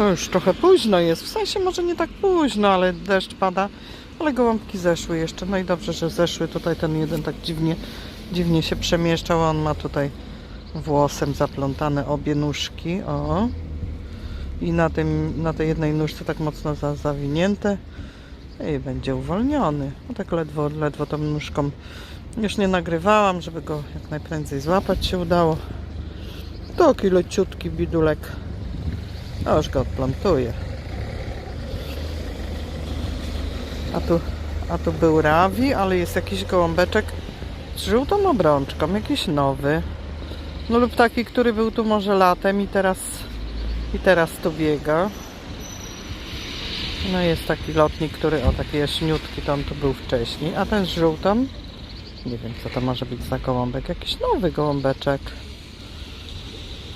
No już trochę późno jest, w sensie może nie tak późno, ale deszcz pada, ale gołąbki zeszły jeszcze. No i dobrze, że zeszły. Tutaj ten jeden tak dziwnie, dziwnie się przemieszczał, on ma tutaj włosem zaplątane obie nóżki, o. I na, tym, na tej jednej nóżce tak mocno za, zawinięte i będzie uwolniony. No tak ledwo, ledwo tą nóżką już nie nagrywałam, żeby go jak najprędzej złapać się udało. Taki leciutki bidulek. A już go odplantuję. A tu, a tu był rawi, ale jest jakiś gołąbeczek z żółtą obrączką, jakiś nowy. No lub taki, który był tu może latem i teraz, i teraz tu biega. No jest taki lotnik, który, o taki jaśniutki, to on tu był wcześniej. A ten z żółtą, nie wiem co to może być za gołąbek, jakiś nowy gołąbeczek.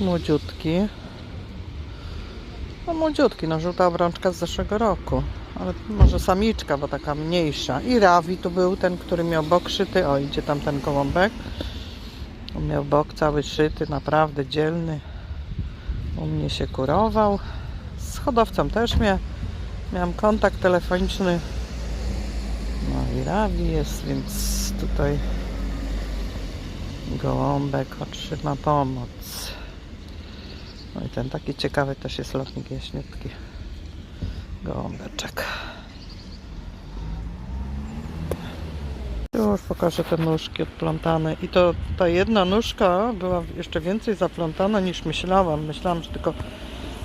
Młodziutki. No młodziutki, no żółta obrączka z zeszłego roku. Ale może samiczka, bo taka mniejsza. I Rawi tu był, ten, który miał bok szyty. O, idzie tam ten gołąbek. On miał bok cały szyty, naprawdę dzielny. U mnie się kurował. Z hodowcą też miał, miałam kontakt telefoniczny. No i Rawi jest, więc tutaj gołąbek otrzyma pomoc. No i ten taki ciekawy też jest lotnik jaśniutki. Gołąbeczek. Już pokażę te nóżki odplątane. I to ta jedna nóżka była jeszcze więcej zaplątana niż myślałam. Myślałam, że tylko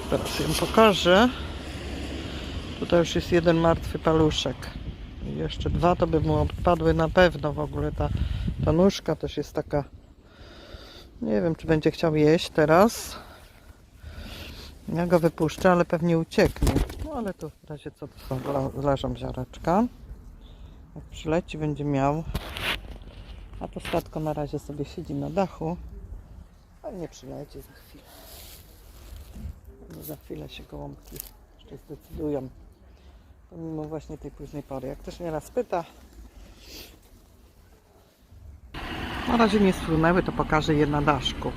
teraz ją pokażę. Tutaj już jest jeden martwy paluszek. I jeszcze dwa to by mu odpadły na pewno w ogóle. Ta, ta nóżka też jest taka. Nie wiem, czy będzie chciał jeść teraz. Ja go wypuszczę, ale pewnie ucieknie. No ale to w razie co to są, le- leżą ziareczka. Jak przyleci, będzie miał. A to statko na razie sobie siedzi na dachu. Ale nie przyleci za chwilę. No za chwilę się gołąbki jeszcze zdecydują. Pomimo właśnie tej późnej pory. Jak ktoś mnie raz pyta, na razie nie sfrunęły, to pokażę je na daszku.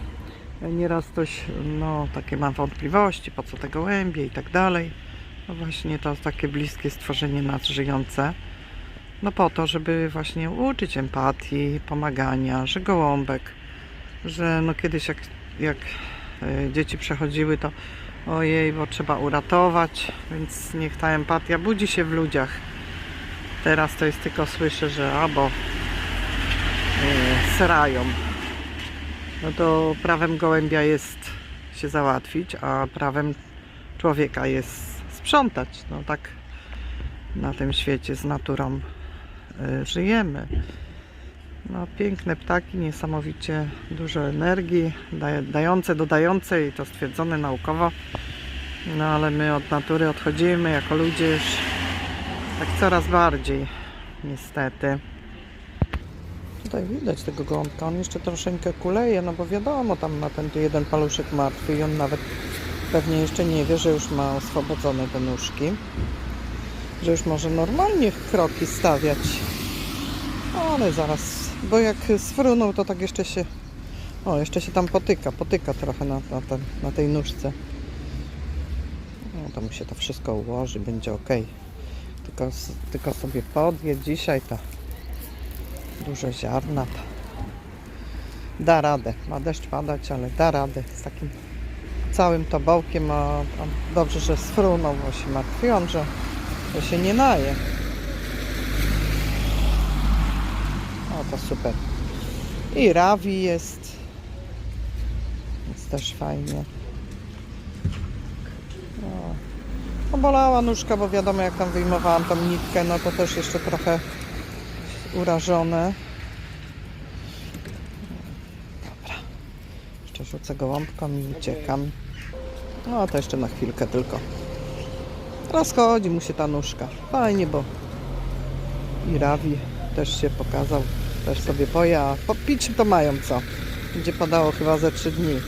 Nieraz ktoś no, takie ma wątpliwości, po co te gołębie i tak dalej. No właśnie to takie bliskie stworzenie nas żyjące. No po to, żeby właśnie uczyć empatii, pomagania, że gołąbek, że no kiedyś jak, jak e, dzieci przechodziły to ojej, bo trzeba uratować, więc niech ta empatia budzi się w ludziach. Teraz to jest tylko słyszę, że albo e, srają, no to prawem gołębia jest się załatwić, a prawem człowieka jest sprzątać. No tak na tym świecie z naturą y, żyjemy. No piękne ptaki, niesamowicie dużo energii, dające, dodające i to stwierdzone naukowo. No ale my od natury odchodzimy jako ludzie już tak coraz bardziej niestety. Tutaj widać tego gołąbka, on jeszcze troszeczkę kuleje, no bo wiadomo, tam ma ten jeden paluszek martwy i on nawet pewnie jeszcze nie wie, że już ma oswobodzone te nóżki. Że już może normalnie kroki stawiać. Ale zaraz, bo jak sfrunął, to tak jeszcze się, o, jeszcze się tam potyka, potyka trochę na, na, na tej nóżce. No to mu się to wszystko ułoży, będzie ok. Tylko, tylko sobie podje dzisiaj to duże ziarna. Da radę. Ma deszcz padać, ale da radę z takim całym tobołkiem. A, a dobrze, że sfrunął, bo się martwiłam, że, że się nie naje. O, to super. I rawi jest. Jest też fajnie. O. No, bolała nóżka, bo wiadomo jak tam wyjmowałam tą nitkę, no to też jeszcze trochę urażone. Dobra. Jeszcze rzucę gołąbką i uciekam. No to jeszcze na chwilkę tylko. Rozchodzi mu się ta nóżka. Fajnie, bo i Rawi też się pokazał. Też sobie poje, a popić to mają co. Będzie padało chyba ze trzy dni.